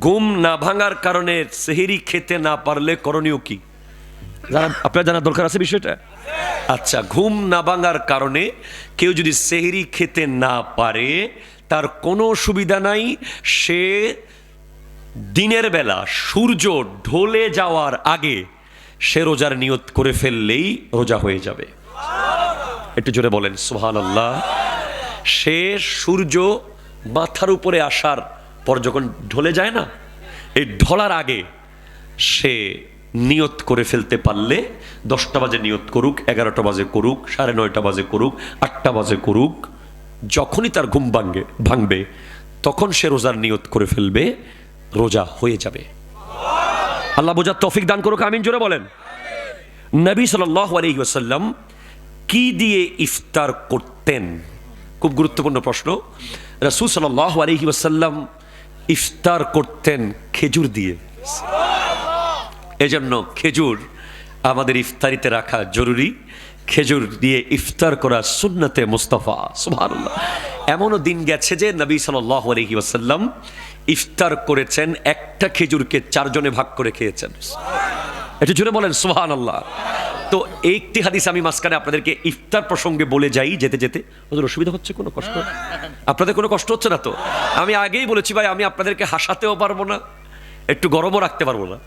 ঘুম না ভাঙার কারণে সেহেরি খেতে না পারলে করণীয় কি? জানা আপনার জানা দরকার আছে বিষয়টা? আচ্ছা ঘুম না ভাঙার কারণে কেউ যদি সেহেরি খেতে না পারে তার কোনো সুবিধা নাই সে দিনের বেলা সূর্য ঢলে যাওয়ার আগে সে রোজার নিয়ত করে ফেললেই রোজা হয়ে যাবে। একটু জোরে বলেন সোহান আল্লাহ সে সূর্য মাথার উপরে আসার পর যখন ঢলে যায় না, এই ঢলার আগে সে নিয়ত করে ফেলতে পারলে দশটা বাজে নিয়ত করুক, এগারোটা বাজে করুক, সাড়ে নয়টা বাজে করুক, আটটা বাজে করুক, যখনই তার ঘুম ভাঙবে ভাঙবে, তখন সে রোজার নিয়ত করে ফেলবে, রোজা হয়ে যাবে। আল্লাহ বোঝার তৌফিক দান করুক, আমিন, জোরে বলেন। নবী ওয়াসাল্লাম কি দিয়ে ইফতার করতেন? খুব গুরুত্বপূর্ণ প্রশ্ন। রাসূল সাল্লাহ আলহি ইফতার করতেন খেজুর দিয়ে। এজন্য খেজুর আমাদের ইফতারিতে রাখা জরুরি। খেজুর দিয়ে ইফতার করা সুন্নতে মুস্তফা সুহান এমনও দিন গেছে যে নবী সাল্লাল্লাহু আলহি ওয়াসাল্লাম ইফতার করেছেন, একটা খেজুরকে চারজনে ভাগ করে খেয়েছেন। এটা জুড়ে বলেন সোহান আল্লাহ তো একটি হাদিস আমি মাঝখানে আপনাদেরকে ইফতার প্রসঙ্গে বলে যাই, যেতে যেতে। ওদের অসুবিধা হচ্ছে কোনো কষ্ট? আপনাদের কোনো কষ্ট হচ্ছে না তো? আমি আগেই বলেছি ভাই, আমি আপনাদেরকে হাসাতেও পারব না, একটু গরমও রাখতে পারব না।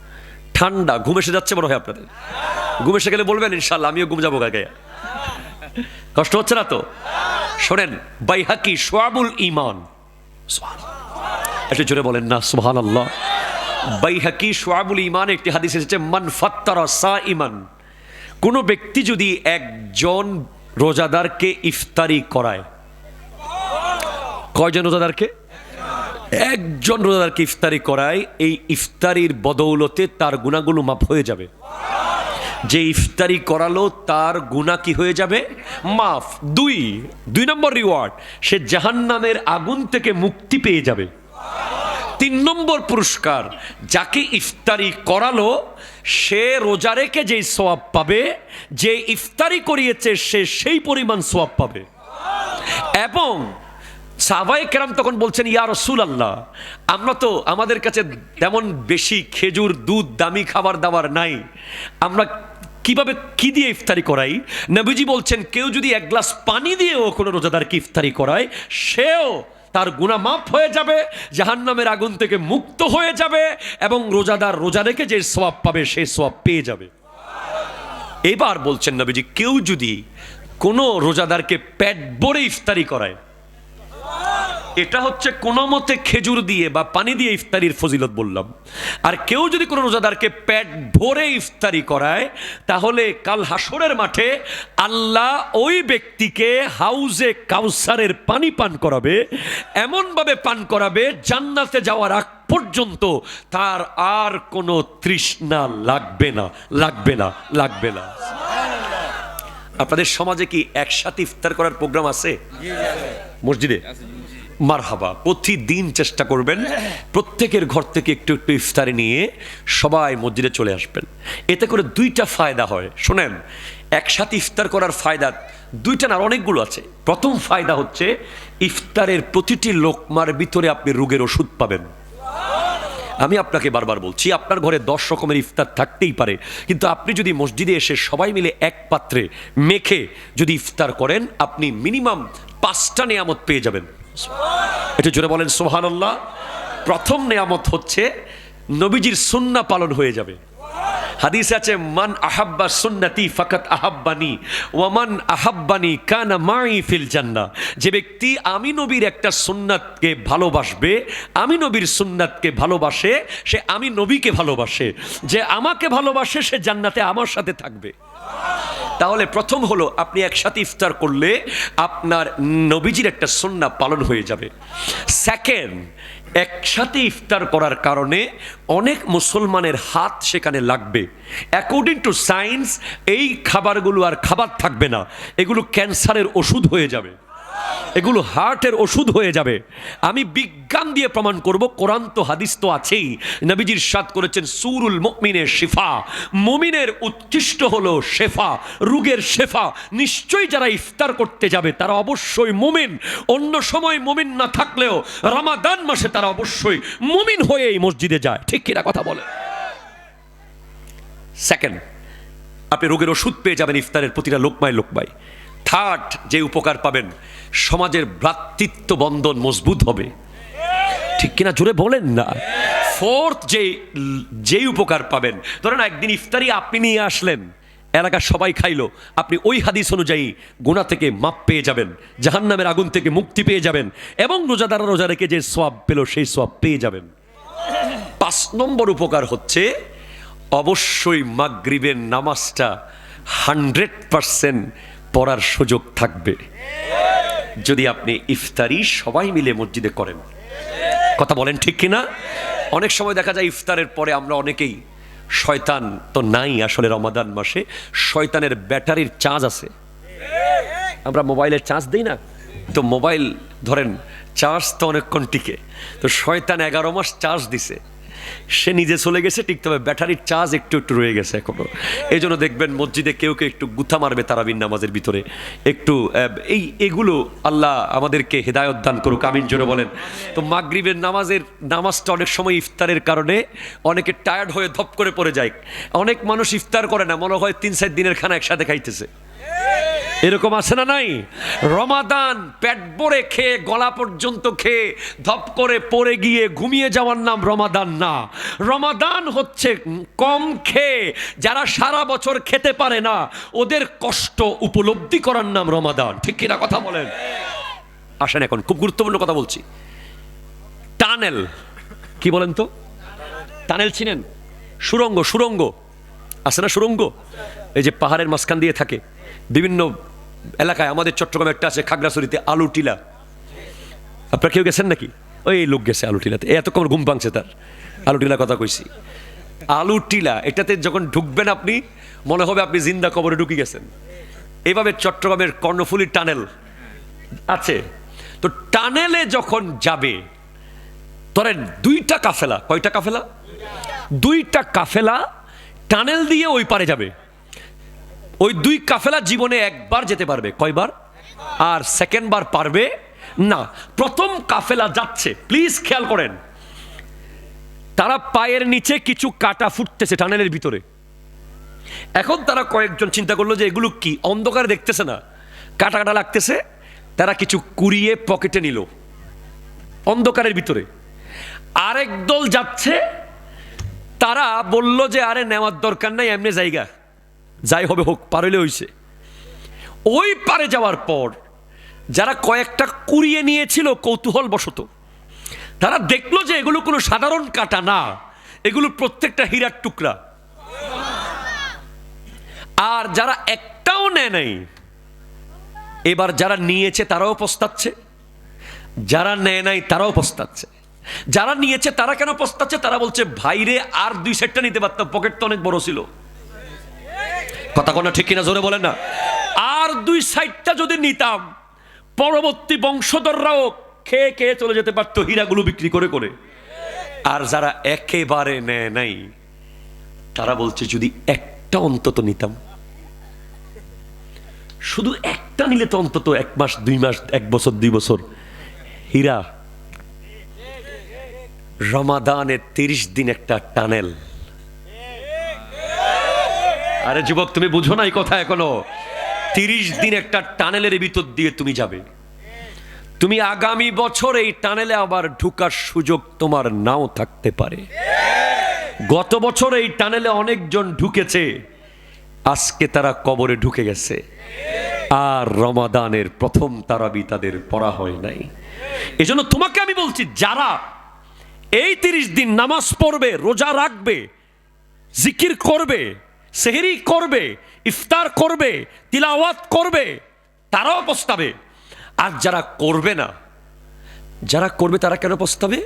ঠান্ডা, ঘুম এসে যাচ্ছে মনে হয় আপনাদের। ঘুম এসে গেলে বলবেন ইনশাল্লাহ আমিও ঘুম যাব গায়ে কষ্ট হচ্ছে না তো? শোনেন, বাইহাকি সোয়াবুল ইমান একটু জোরে বলেন না সুহান আল্লাহ বাইহাকি সোয়াবুল ইমান একটি হাদিস এসেছে, মান ফাত্তারা সা ইমান কোনো ব্যক্তি যদি একজন রোজাদারকে ইফতারি করায়, কয়জন রোজাদারকে? একজন রোজাদারকে ইফতারি করায়, এই ইফতারির বদৌলতে তার গুণাগুলো মাপ হয়ে যাবে। যে ইফতারি করালো, তার গুণা কি হয়ে যাবে? মাফ। দুই দুই নম্বর রিওয়ার্ড, সে জাহান্নামের আগুন থেকে মুক্তি পেয়ে যাবে। তিন নম্বর পুরস্কার, যাকে ইফতারি করালো, সে রোজা রেখে যেই সোয়াব পাবে যে ইফতারি করিয়েছে, সে সেই পরিমাণ সোয়াব পাবে। এবং সাবাই কেরাম তখন বলছেন, ইয়া রসুল আল্লাহ আমরা তো আমাদের কাছে তেমন বেশি খেজুর, দুধ, দামি খাবার দাবার নাই। আমরা কীভাবে কি দিয়ে ইফতারি করাই? নবীজি বলছেন, কেউ যদি এক গ্লাস পানি দিয়েও কোনো রোজাদারকে ইফতারি করায়, সেও তার গুণা মাফ হয়ে যাবে, জাহান্নামের আগুন থেকে মুক্ত হয়ে যাবে এবং রোজাদার রোজা রেখে যে সোয়াব পাবে সেই সোয়াব পেয়ে যাবে। এবার বলছেন নবীজি, কেউ যদি কোনো রোজাদারকে পেট ভরে ইফতারি করায় এটা হচ্ছে কোনো মতে খেজুর দিয়ে বা পানি দিয়ে ইফতারির ফজিলত বললাম। আর কেউ যদি কোনো রোজাদারকে পেট ভরে ইফতারি করায় তাহলে কাল হাসরের মাঠে আল্লাহ ওই ব্যক্তিকে হাউজে কাউসারের পানি পান করাবে এমনভাবে পান করাবে জান্নাতে যাওয়ার আগ পর্যন্ত তার আর কোনো তৃষ্ণা লাগবে না লাগবে না লাগবে না। আপনাদের সমাজে কি একসাথে ইফতার করার প্রোগ্রাম আছে? মসজিদে? মারহাবা, প্রতিদিন চেষ্টা করবেন প্রত্যেকের ঘর থেকে একটু একটু ইফতারি নিয়ে সবাই মসজিদে চলে আসবেন। এতে করে দুইটা ফায়দা হয়। শোনেন, একসাথে ইফতার করার ফায়দা দুইটা না অনেকগুলো আছে। প্রথম ফায়দা হচ্ছে ইফতারের প্রতিটি লোকমার ভিতরে আপনি রোগের ওষুধ পাবেন। আমি আপনাকে বারবার বলছি, আপনার ঘরে দশ রকমের ইফতার থাকতেই পারে, কিন্তু আপনি যদি মসজিদে এসে সবাই মিলে এক পাত্রে মেখে যদি ইফতার করেন, আপনি মিনিমাম পাঁচটা নেয়ামত পেয়ে যাবেন। এটা জোরে বলেন সোহানাল্লাহ প্রথম নেয়ামত হচ্ছে নবীজির সুন্না পালন হয়ে যাবে। হাদিস আছে, মান আহাব্বা সুন্নতি ফাকাত আহাব্বানি ওয়ামান আহাব্বানি কানা মাই ফিল জান্না যে ব্যক্তি আমি নবীর একটা সুন্নাতকে ভালোবাসবে, আমি নবীর সুন্নাতকে ভালোবাসে, সে আমি নবীকে ভালোবাসে। যে আমাকে ভালোবাসে, সে জান্নাতে আমার সাথে থাকবে। তাহলে প্রথম হলো আপনি একসাথে ইফতার করলে আপনার নবীজির একটা সন্না পালন হয়ে যাবে। সেকেন্ড একসাথে ইফতার করার কারণে অনেক মুসলমানের হাত সেখানে লাগবে। অ্যাকর্ডিং টু সায়েন্স এই খাবারগুলো আর খাবার থাকবে না। এগুলো ক্যান্সারের ওষুধ হয়ে যাবে। এগুলো হার্টের ওষুধ হয়ে যাবে। আমি বিজ্ঞান দিয়ে প্রমাণ করব, কোরআন তো হাদিস তো আছেই। নবীজির সাদ করেছেন, সুরুল মুমিনের শেফা। মুমিনের উৎকৃষ্ট হলো শেফা, রুগের শেফা। নিশ্চয়ই যারা ইফতার করতে যাবে, তারা অবশ্যই মুমিন। অন্য সময় মুমিন না থাকলেও রমাদান মাসে তারা অবশ্যই মুমিন হয়ে এই মসজিদে যায়। ঠিক কিনা কথা বলে? সেকেন্ড আপনি রোগের ওষুধ পেয়ে যাবেন ইফতারের প্রতিটা লোকমায় লোকমায় থার্ড যে উপকার পাবেন, সমাজের ভ্রাতৃত্ব বন্ধন মজবুত হবে। ঠিক কিনা জোরে বলেন না? ফোর্থ যে, যেই উপকার পাবেন, ধরেন একদিন ইফতারি আপনি নিয়ে আসলেন, এলাকার সবাই খাইলো, আপনি ওই হাদিস অনুযায়ী গোনা থেকে মাপ পেয়ে যাবেন, জাহান্নামের আগুন থেকে মুক্তি পেয়ে যাবেন, এবং রোজাদারা রোজা রেখে যে সোয়াব পেল, সেই সোয়াব পেয়ে যাবেন। পাঁচ নম্বর উপকার হচ্ছে, অবশ্যই মাগরিবের নামাজটা হান্ড্রেড পারসেন্ট পড়ার সুযোগ থাকবে। যদি আপনি ইফতারি সবাই মিলে মসজিদে করেন। কথা বলেন ঠিক কিনা? অনেক সময় দেখা যায় ইফতারের পরে আমরা অনেকেই, শয়তান তো নাই আসলে রমাদান মাসে, শয়তানের ব্যাটারির চার্জ আছে। আমরা মোবাইলের চার্জ দিই না। তো মোবাইল, ধরেন, চার্জ তো অনেকক্ষণ টিকে। তো শয়তান এগারো মাস চার্জ দিছে। সে নিজে চলে গেছে, ঠিক তবে ব্যাটারির চার্জ একটু একটু রয়ে গেছে এখনও। এই জন্য দেখবেন মসজিদে কেউ কেউ একটু গুথা মারবে তারাবিন নামাজের ভিতরে। একটু এই এগুলো আল্লাহ আমাদেরকে হেদায়ত দান করুক, আমিন জোরে বলেন। তো মাগরিবের নামাজের নামাজটা অনেক সময় ইফতারের কারণে অনেকে টায়ার্ড হয়ে ধপ করে পড়ে যায়। অনেক মানুষ ইফতার করে না, মনে হয় তিন চার দিনের খানা একসাথে খাইতেছে। এরকম আছে না নাই? রমাদান পেট ভরে খেয়ে, গলা পর্যন্ত খেয়ে, ধপ করে পড়ে গিয়ে ঘুমিয়ে যাওয়ার নাম রমাদান না। রমাদান হচ্ছে কম খেয়ে, যারা সারা বছর খেতে পারে না, ওদের কষ্ট উপলব্ধি করার নাম রমাদান। ঠিক কিনা কথা বলেন? আসেন এখন, খুব গুরুত্বপূর্ণ কথা বলছি। টানেল, কি বলেন তো? টানেল চিনেন? সুরঙ্গ সুরঙ্গ। আছে না সুরঙ্গ? এই যে পাহাড়ের মাঝখান দিয়ে থাকে। বিভিন্ন এলাকায়, আমাদের চট্টগ্রামে একটা আছে, খাগড়াছড়িতে আলু টিলা। আপনারা কেউ গেছেন নাকি? ওই লোক গেছে আলু টিলাতে। এই এত কম ঘুম ভাঙছে তার। আলু টিলার কথা কইছি। আলু টিলা, এটাতে যখন ঢুকবেন আপনি, মনে হবে আপনি জিন্দা কবরে ঢুকে গেছেন। এইভাবে চট্টগ্রামের কর্ণফুলির টানেল আছে। তো টানেলে যখন যাবে, ধরেন দুইটা কাফেলা, কয়টা কাফেলা? দুইটা কাফেলা টানেল দিয়ে ওই পারে যাবে। ওই দুই কাফেলা জীবনে একবার যেতে পারবে। কয়বার? আর সেকেন্ড বার পারবে? না, প্রথম কাফেলা যাচ্ছে। প্লিজ খেয়াল করেন। তারা পায়ের নিচে কিছু কাটা ফুটতেছে টানেলের ভিতরে। এখন তারা কয়েকজন চিন্তা করল যে এগুলো কি? অন্ধকারে দেখতেছে না। কাটা কাটা লাগতেছে। তারা কিছু কুড়িয়ে পকেটে নিল। অন্ধকারের ভিতরে। আরেক দল যাচ্ছে। তারা বলল যে, আরে নেওয়ার দরকার নাই, এমনি জায়গা। যাই হবে হোক, পারলে হইছে। ওই পারে যাওয়ার পর যারা কয়েকটা কুড়িয়ে নিয়েছিল কৌতূহল বশত তারা দেখল যে এগুলো কোনো সাধারণ কাটা না, এগুলো প্রত্যেকটা হীরার টুকরা। আর যারা একটাও নেয় নাই, এবার যারা নিয়েছে তারাও পস্তাচ্ছে, যারা নেয় নাই তারাও পস্তাচ্ছে। যারা নিয়েছে তারা কেন পস্তাচ্ছে? তারা বলছে, ভাইরে, আর দুই সেটটা নিতে পারতাম, পকেট তো অনেক বড় ছিল। কথা কোনো ঠিক কিনা, জোরে বলেন না। আর দুই সাইডটা যদি নিতাম, পরবর্তী বংশধররাও খেয়ে খেয়ে চলে যেতে পারতো হীরাগুলো বিক্রি করে করে। আর যারা একেবারে নেয় নাই, তারা বলছে, যদি একটা অন্তত নিতাম। শুধু একটা নিলে তো অন্তত এক মাস, দুই মাস, এক বছর, দুই বছর। হীরা, রমাদানের তিরিশ দিন একটা টানেল। আরে যুবক, তুমি বুঝো না এই কথা এখনও। তিরিশ দিন একটা টানেলের ভিতর দিয়ে তুমি যাবে। তুমি আগামী বছর এই টানেলে আবার ঢুকার সুযোগ তোমার নাও থাকতে পারে। গত বছর এই টানেলে অনেকজন ঢুকেছে, আজকে তারা কবরে ঢুকে গেছে। আর রমাদানের প্রথম তারাবি তাদের পড়া হয় নাই। এজন্য তোমাকে আমি বলছি, যারা এই তিরিশ দিন নামাজ পড়বে, রোজা রাখবে, জিকির করবে সেহেরি করবে, ইফতার করবে, তিলাওয়াত করবে, তারাও পস্তাবে। আর যারা করবে না, যারা করবে তারা কেন পস্তাবে?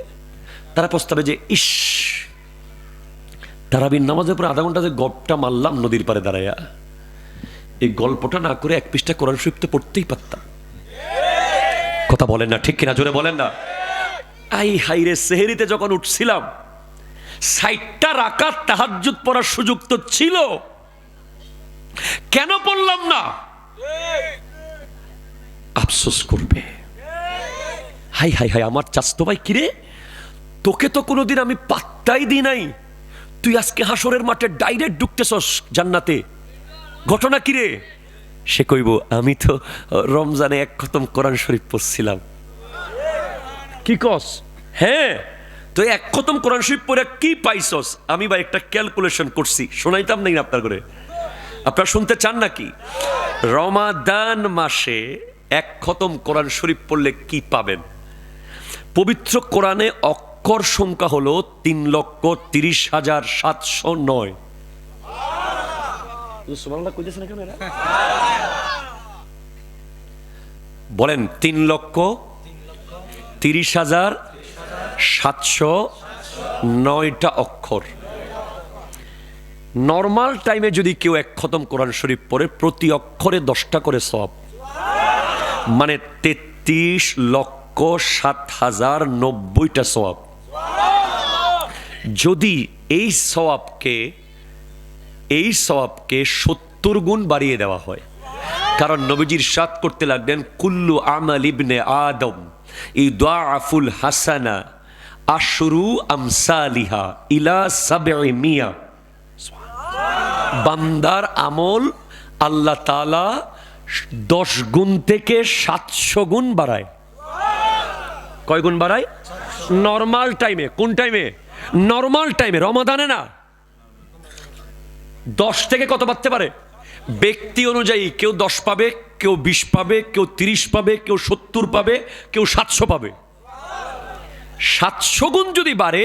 তারা পস্তাবে যে, ইস, তারাবির নামাজের পর আধা ঘণ্টা যে গপটা মারলাম নদীর পারে দাঁড়াইয়া এই গল্পটা না করে এক পৃষ্ঠা কোরআন শরীফ তো পড়তেই পারতাম। কথা বলেন না, ঠিক কিনা? জোরে বলেন না। আই হাইরে সেহেরিতে যখন উঠছিলাম সাইটটা রাকাত তাহাজ্জুদ পড়ার সুযোগ তো ছিল। কেন পড়লাম না? আফসোস করবে। হাই হাই হাই আমার চাস্তো ভাই কিরে তোকে তো কোনোদিন আমি পাত্তাই দিই নাই। তুই আজকে হাসরের মাঠে ডাইরেক্ট ঢুকতেছস জান্নাতে। ঘটনা কিরে সে কইব আমি তো রমজানে এক খতম কোরআন শরীফ পড়ছিলাম। কি কস? হ্যাঁ। তো এক খতম কোরআন শরীফ পড়ে কি পাইছস? আমি ভাই একটা ক্যালকুলেশন করছি। শোনাইতাম নাই না আপনার করে? আপনারা শুনতে চান নাকি? রমাদান মাসে এক খতম কোরআন শরীফ পড়লে কি পাবেন? পবিত্র কোরআনে অক্ষর সংখ্যা হলো তিন লক্ষ তিরিশ হাজার সাতশো নয়। বলেন তিন লক্ষ তিরিশ হাজার সাতশো নয়টা অক্ষর। নর্মাল টাইমে যদি কেউ এক খতম কোরআন শরীফ পড়ে, প্রতি অক্ষরে দশটা করে সব মানে তেত্রিশ লক্ষ সাত হাজার নব্বইটা সওয়াব। যদি এই সওয়াবকে এই সওয়াবকে সত্তর গুণ বাড়িয়ে দেওয়া হয়, কারণ নবীজির সাত করতে লাগলেন, কুল্লু আমাল ইবনে আদম আফুল হাসানা আশরু আমসালিহা ইলা সাবে মিয়া। বান্দার আমল আল্লাহ তালা দশ গুণ থেকে সাতশো গুণ বাড়ায়। কয় গুণ বাড়ায়? নর্মাল টাইমে। কোন টাইমে? নর্মাল টাইমে। রমাদানে না। দশ থেকে কত বাড়তে পারে? ব্যক্তি অনুযায়ী কেউ দশ পাবে, কেউ বিশ পাবে, কেউ তিরিশ পাবে, কেউ সত্তর পাবে, কেউ সাতশো পাবে। সাতশো গুণ যদি বাড়ে,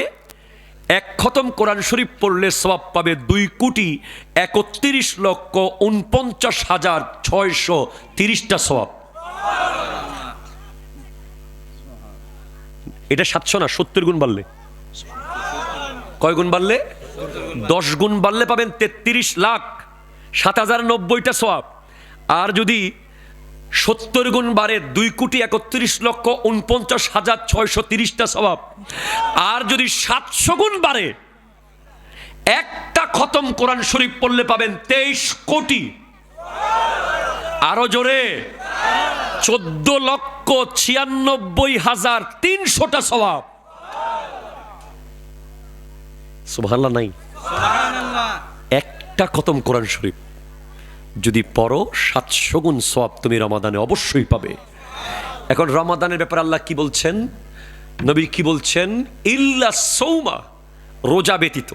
এক খতম কোরআন শরীফ পড়লে সবাব পাবে দুই কোটি একত্রিশ লক্ষ উনপঞ্চাশ হাজার ছয়শো তিরিশটা সবাব এটা সাতশো না, সত্তর গুণ বাড়লে। কয় গুণ বাড়লে? দশ গুণ বাড়লে পাবেন তেত্রিশ লাখ সাত হাজার নব্বইটা সোয়াব আর যদি সত্তর গুণ বাড়ে দুই কোটি একত্রিশ লক্ষ উনপঞ্চাশ হাজার ছয়শো তিরিশটা স্বভাব। আর যদি সাতশো গুণ বাড়ে একটা খতম কোরআন শরীফ পড়লে পাবেন তেইশ কোটি। আরও জোরে চোদ্দ লক্ষ ছিয়ানব্বই হাজার তিনশোটা স্বভাব। সুবহানাল্লাহ নাই। একটা খতম কোরআন শরীফ। যদি পড়ো, সাতশো গুণ সব তুমি রমাদানে অবশ্যই পাবে। এখন রমাদানের ব্যাপারে আল্লাহ কি বলছেন? নবী কি বলছেন? ইল্লা সৌমা, রোজা ব্যতীত।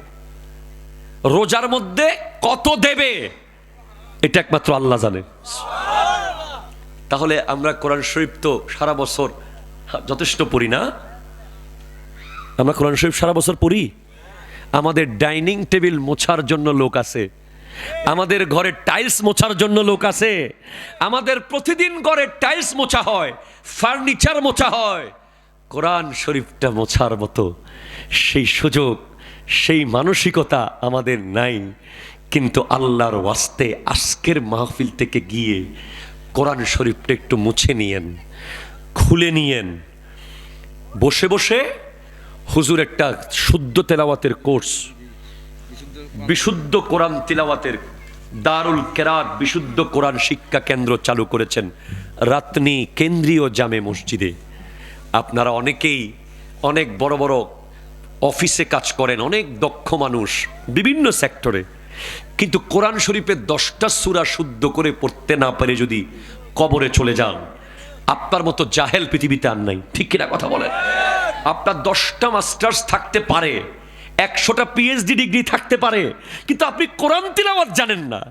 রোজার মধ্যে কত দেবে? এটা একমাত্র আল্লাহ জানে। তাহলে আমরা কোরআন শরীফ তো সারা বছর যথেষ্ট পড়ি না? আমরা কোরআন শরীফ সারা বছর পড়ি? আমাদের ডাইনিং টেবিল মোছার জন্য লোক আছে। আমাদের ঘরে টাইলস মোছার জন্য লোক আছে। আমাদের প্রতিদিন ঘরে টাইলস মোছা হয়, ফার্নিচার মোছা হয়। কোরআন শরীফটা মোছার মতো। সেই সুযোগ, সেই মানসিকতা আমাদের নাই। কিন্তু আল্লাহর ওয়াস্তে আজকের মাহফিল থেকে গিয়ে কোরআন শরীফটা একটু মুছে নিয়েন, খুলে নিয়েন। বসে বসে হুজুর একটা শুদ্ধ তেলাওয়াতের কোর্স বিশুদ্ধ কোরআন তিলাওয়াতের দারুল কেরাত, বিশুদ্ধ কোরআন শিক্ষা কেন্দ্র চালু করেছেন রাতনি কেন্দ্রীয় জামে মসজিদে। আপনারা অনেকেই অনেক বড় বড় অফিসে কাজ করেন, অনেক দক্ষ মানুষ, বিভিন্ন সেক্টরে। কিন্তু কোরআন শরীফের দশটা সুরা শুদ্ধ করে পড়তে না পারে যদি কবরে চলে যান, আপনার মতো জাহেল পৃথিবীতে আর নাই। ঠিক কিনা কথা বলেন? আপনার দশটা মাস্টার্স থাকতে পারে। একশোটা পিএইচডি ডিগ্রি থাকতে পারে, কিন্তু আপনি কোরআন তিলাওয়াত জানেন না।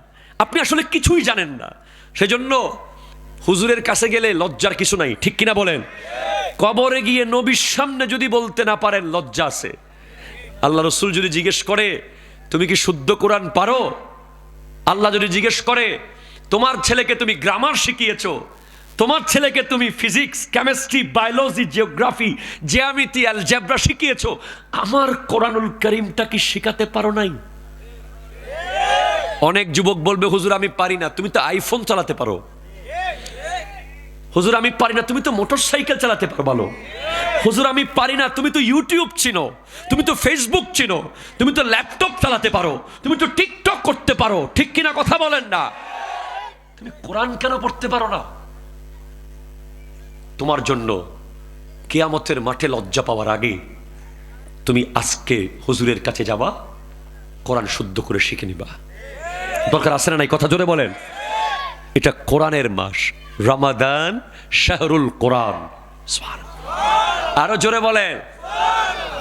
আপনি আসলে কিছুই জানেন না। সেজন্য হুজুরের কাছে গেলে লজ্জার কিছু নাই, ঠিক কিনা বলেন? কবরে গিয়ে নবীর সামনে যদি বলতে না পারেন, লজ্জা আছে। আল্লাহ রসুল যদি জিজ্ঞেস করে, তুমি কি শুদ্ধ কোরআন পারো? আল্লাহ যদি জিজ্ঞেস করে, তোমার ছেলেকে তুমি গ্রামার শিখিয়েছো? তোমার ছেলেকে তুমি ফিজিক্স, কেমিস্ট্রি, বায়োলজি, জিওগ্রাফি, জিয়ামিতি, অ্যালজেব্রা শিখিয়েছো। আমার কোরআনুল করিমটা কি শেখাতে পারো নাই? অনেক যুবক বলবে, হুজুর, আমি পারি না। তুমি তো আইফোন চালাতে পারো। হুজুর, আমি পারি না। তুমি তো মোটর সাইকেল চালাতে পারো। বলো। হুজুর, আমি পারি না। তুমি তো ইউটিউব চিনো। তুমি তো ফেসবুক চিনো। তুমি তো ল্যাপটপ চালাতে পারো। তুমি তো টিকটক করতে পারো। ঠিক কিনা কথা বলেন না। তুমি কোরআন কেন পড়তে পারো না? তোমার জন্য কেয়ামতের মাঠে লজ্জা পাওয়ার আগে তুমি আজকে হুজুরের কাছে যাবা কোরআন শুদ্ধ করে শিখে নিবা। দরকার আছে না নাই? কথা জোরে বলেন। এটা কোরআনের মাস। রমাদান শাহরুল কোরআন। আরও জোরে বলেন।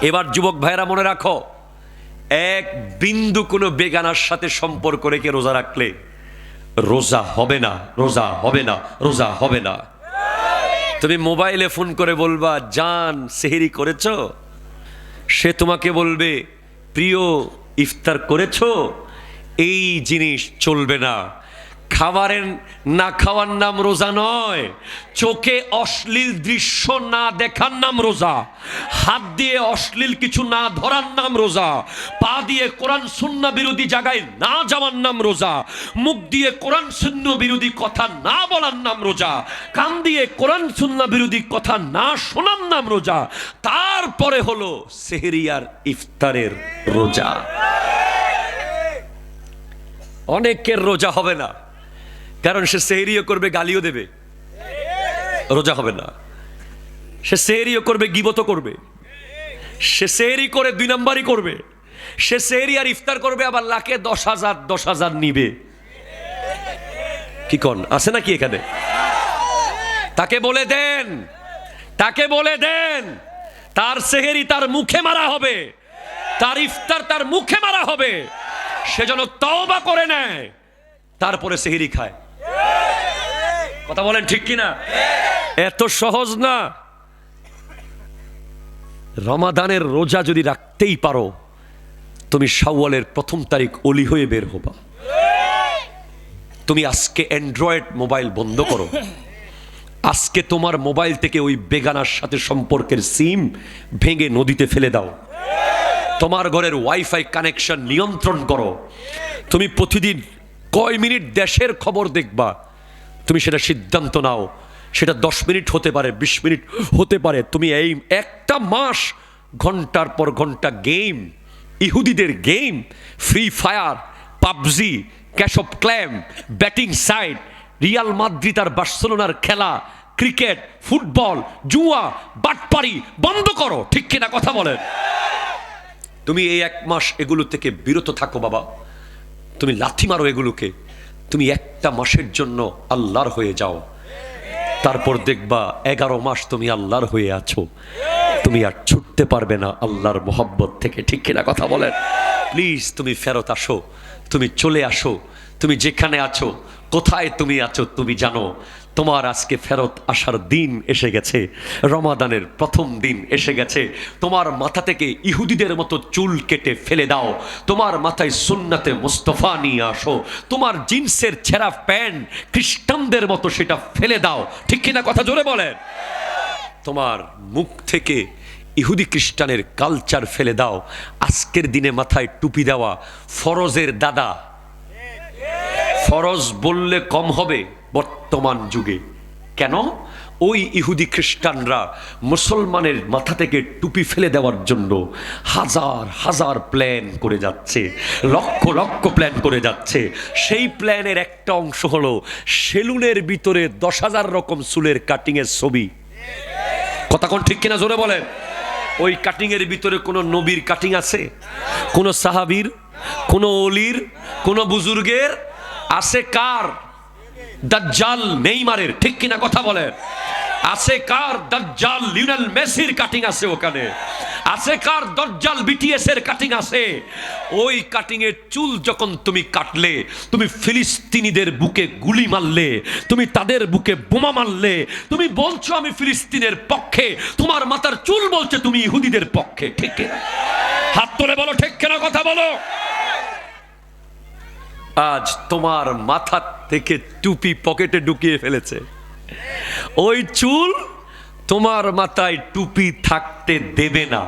এবার যুবক ভাইরা মনে রাখো, এক বিন্দু কোনো বেগানার সাথে সম্পর্ক রেখে রোজা রাখলে রোজা হবে না, রোজা হবে না, রোজা হবে না। তুমি মোবাইলে ফোন করে বলবা, জান, সেহেরি করেছ? সে তোমাকে বলবে, প্রিয় ইফতার করেছ? এই জিনিস চলবে না। খাবারের না খাওয়ার নাম রোজা নয়। চোখে অশ্লীল দৃশ্য না দেখার নাম রোজা। হাত দিয়ে অশ্লীল কিছু না ধরার নাম রোজা। পা দিয়ে কোরআন শূন্য বিরোধী জায়গায় না যাওয়ার নাম রোজা। মুখ দিয়ে কোরআন শূন্য বিরোধী কথা না বলার নাম রোজা। কান দিয়ে কোরআন শূন্য বিরোধী কথা না শোনার নাম রোজা। তারপরে হলো সেহরিয়ার ইফতারের রোজা। অনেকের রোজা হবে না। কারণ সে সেহরিও করবে, গালিও দেবে। রোজা হবে না। সে সেহরিও করবে গিবত করবে। সে সেহরি করে দুই নাম্বারই করবে। সে সেহরি আর ইফতার করবে, আবার লাখে দশ হাজার দশ হাজার নিবে। কি কন? আছে নাকি এখানে? তাকে বলে দেন, তাকে বলে দেন, তার সেহেরি তার মুখে মারা হবে। তার ইফতার তার মুখে মারা হবে। সে যেন তওবা করে নেয়, তারপরে সেহেরি খায়। কথা বলেন ঠিক কিনা? এত সহজ না? রমাদানের রোজা যদি রাখতেই পারো, তুমি শাওয়ালের প্রথম তারিখ অলি হয়ে বের হবা। তুমি আজকে অ্যান্ড্রয়েড মোবাইল বন্ধ করো। আজকে তোমার মোবাইল থেকে ওই বেগানার সাথে সম্পর্কের সিম ভেঙে নদীতে ফেলে দাও। তোমার ঘরের ওয়াইফাই কানেকশন নিয়ন্ত্রণ করো। তুমি প্রতিদিন কয় মিনিট দেশের খবর দেখবা? তুমি সেটা সিদ্ধান্ত নাও। সেটা দশ মিনিট হতে পারে, বিশ মিনিট হতে পারে। তুমি এই একটা মাস, ঘণ্টার পর ঘণ্টা গেম ইহুদিদের game free fire PUBG clash of clans betting site Real Madrid আর বার্সেলোনার খেলা ক্রিকেট ফুটবল জুয়া বাটপারি বন্ধ করো। ঠিক কিনা কথা বলেন? তুমি এই এক মাস এগুলো থেকে বিরত থাকো বাবা। তুমি লাথি মারো এগুলোকে। তুমি একটা মাসের জন্য আল্লাহর হয়ে যাও। তারপর দেখবা এগারো মাস তুমি আল্লাহর হয়ে আছো। তুমি আর ছুটতে পারবে না আল্লাহর মোহব্বত থেকে, ঠিক কিনা কথা বলেন? প্লিজ তুমি ফেরত আসো, তুমি চলে আসো, তুমি যেখানে আছো, কোথায় তুমি আছো, তুমি জানো। তোমার আজকে ফেরত আসার দিন এসে গেছে, রমাদানের প্রথম দিন এসে গেছে। তোমার মাথা থেকে ইহুদিদের মতো চুল কেটে ফেলে দাও। তোমার মাথায় সুন্নাতে মুস্তফা নিয়ে আসো। তোমার জিন্সের ছেঁড়া প্যান্ট খ্রিস্টানদের মতো সেটা ফেলে দাও। ঠিক কিনা কথা জোরে বলেন? তোমার মুখ থেকে ইহুদি খ্রিস্টানের কালচার ফেলে দাও। আজকের দিনে মাথায় টুপি দেওয়া ফরজের দাদা। ফরজ বললে কম হবে। বর্তমান যুগে। কেন? ওই ইহুদি খ্রিস্টানরা মুসলমানের মাথা থেকে টুপি ফেলে দেওয়ার জন্য হাজার হাজার প্ল্যান করে যাচ্ছে, লক্ষ লক্ষ প্ল্যান করে যাচ্ছে। সেই প্ল্যানের একটা অংশ হলো সেলুনের ভিতরে দশ হাজার রকম চুলের কাটিংয়ের ছবি। কথা কোন ঠিক কিনা জোরে বলেন? ওই কাটিংয়ের ভিতরে কোনো নবীর কাটিং আছে? কোনো সাহাবীর? কোনো অলির? কোনো বুজুর্গের? আছে কার? দাজ্জাল নেইমারের, ঠিক কিনা কথা বলেন? আছে কার দাজ্জাল লিওনেল মেসির কাটিং আছে ওখানে? আছে কার দজ্জাল বিটিএস এর কাটিং আছে? ওই কাটিং এর চুল যখন তুমি কাটলে, তুমি ফিলিস্তিনিদের বুকে গুলি মারলে, তুমি তাদের বুকে বোমা মারলে, তুমি বলছো আমি ফিলিস্তিনের পক্ষে, তোমার মাথার চুল বলছে তুমি ইহুদিদের পক্ষে, ঠিক? হাত তুলে বলো, ঠিক কেনা কথা বলো? আজ তোমার মাথা থেকে টুপি পকেটে ঢুকিয়ে ফেলেছে। ওই চুল তোমার মাথায় টুপি থাকতে দেবে না।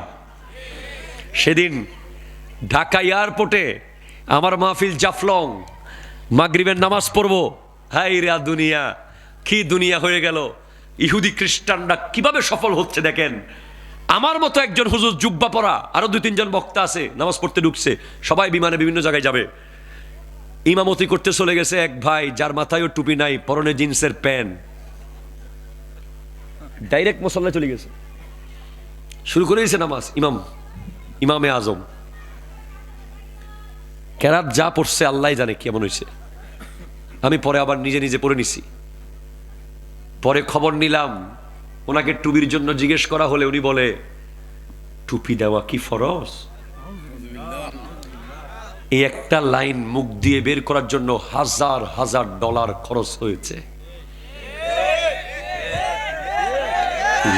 সেদিন ঢাকা এয়ারপোর্টে আমার মাহফিল জাফলং, মাগরিবের নামাজ পড়ব। হাই রা দুনিয়া, কি দুনিয়া হয়ে গেল। ইহুদি খ্রিস্টানরা কীভাবে সফল হচ্ছে দেখেন? আমার মতো একজন হুজুর জুব্বা পরা, আরও দুই তিনজন বক্তা আছে, নামাজ পড়তে ঢুকছে, সবাই বিমানে বিভিন্ন জায়গায় যাবে। ইমামতি করতে চলে গেছে এক ভাই, যার মাথায়ও টুপি নাই, পরনে জিন্সের প্যান্ট। ডাইরেক্ট মশল্লায় চলে গেছে। শুরু করে দিয়েছে নামাজ, ইমাম, ইমামে আজম। কেরাত যা পড়ছে আল্লাহ জানে কেমন হয়েছে। আমি পরে আবার নিজে নিজে পড়ে নিছি। পরে খবর নিলাম, ওনাকে টুপির জন্য জিজ্ঞেস করা হলে উনি বলে, টুপি দেওয়া কি ফরজ? এই একটা লাইন মুখ দিয়ে বের করার জন্য হাজার হাজার ডলার খরচ হয়েছে।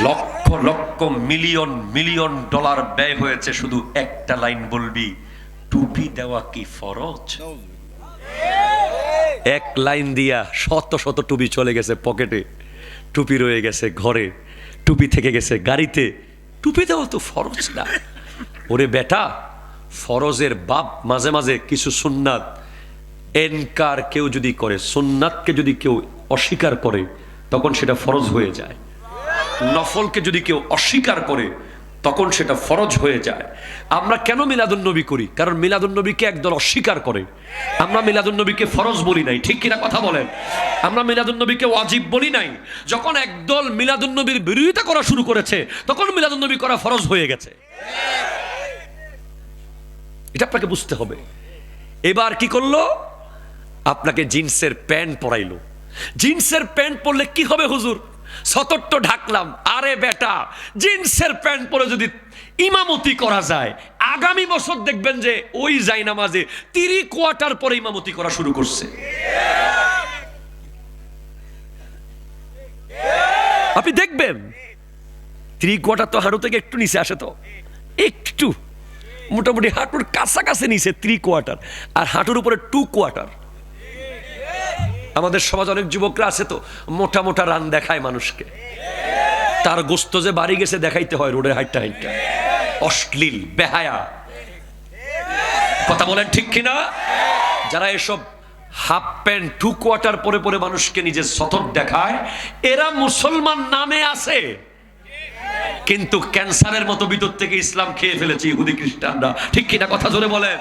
Lakh lakh million million dollar ব্যয় হয়েছে, শুধু একটা লাইন বলবি, টুপি দেওয়া কি ফরজ? এক লাইন দিয়া শত শত টুপি চলে গেছে পকেটে। টুপি রয়ে গেছে ঘরে, টুপি থেকে গেছে গাড়িতে। টুপি দেওয়া তো ফরজ না। ওরে বেটা ফরজের বাপ, মাঝে মাঝে কিছু সুন্নাত। এনকার কেউ যদি করে, সুন্নাতকে যদি কেউ অস্বীকার করে, তখন সেটা ফরজ হয়ে যায়। নফলকে যদি কেউ অস্বীকার করে, তখন সেটা ফরজ হয়ে যায়। আমরা কেন মিলাদুন্নবী করি? কারণ মিলাদুন্নবীকে একদল অস্বীকার করে। আমরা মিলাদুন্নবীকে ফরজ বলি নাই, ঠিক কিনা কথা বলেন? আমরা মিলাদুন্নবীকে ওয়াজিব বলি নাই। যখন একদল মিলাদুন্নবীর বিরোধিতা করা শুরু করেছে, তখন মিলাদুন্নবী করা ফরজ হয়ে গেছে। এটা আপনাকে বুঝতে হবে। এবার কি করল? আপনাকে জিন্সের প্যান্ট পরাইলো। জিন্সের প্যান্ট পরলে কি হবে হুজুর? সতর্ক ঢাকলাম, আরে বেটা, জিন্সের প্যান্ট পরে যদি ইমামতি করা যায়, আগামী বছর দেখবেন যে ওই যাই নামাজে তিরি কোয়ার্টার পরে ইমামতি করা শুরু করছে। আপনি দেখবেন থ্রি কোয়ার্টার তো হাঁটু থেকে একটু নিচে আসে তো। একটু। মোটামুটি হাঁটুর কাছাকাছি নিচে থ্রি কোয়ার্টার আর হাঁটুর উপরে টু কোয়ার্টার আমাদের সমাজ অনেক যুবকরা আছে তো, মোটা মোটা রান দেখায় মানুষকে। তার গোস্ত যে বাড়ি গেছে দেখাইতে হয় রোডে হাইটটা হাইটটা। অশ্লীল, বেহায়া। কথা বলেন ঠিক কিনা? যারা এসব হাফ প্যান্ট টু কোয়ার্টার পরে পরে মানুষকে নিজের সতত দেখায়, এরা মুসলমান নামে আছে। কিন্তু ক্যান্সারের মতো ভিতর থেকে ইসলাম খেয়ে ফেলেছে ইহুদি খ্রিস্টানরা। ঠিক কিনা কথা জোরে বলেন?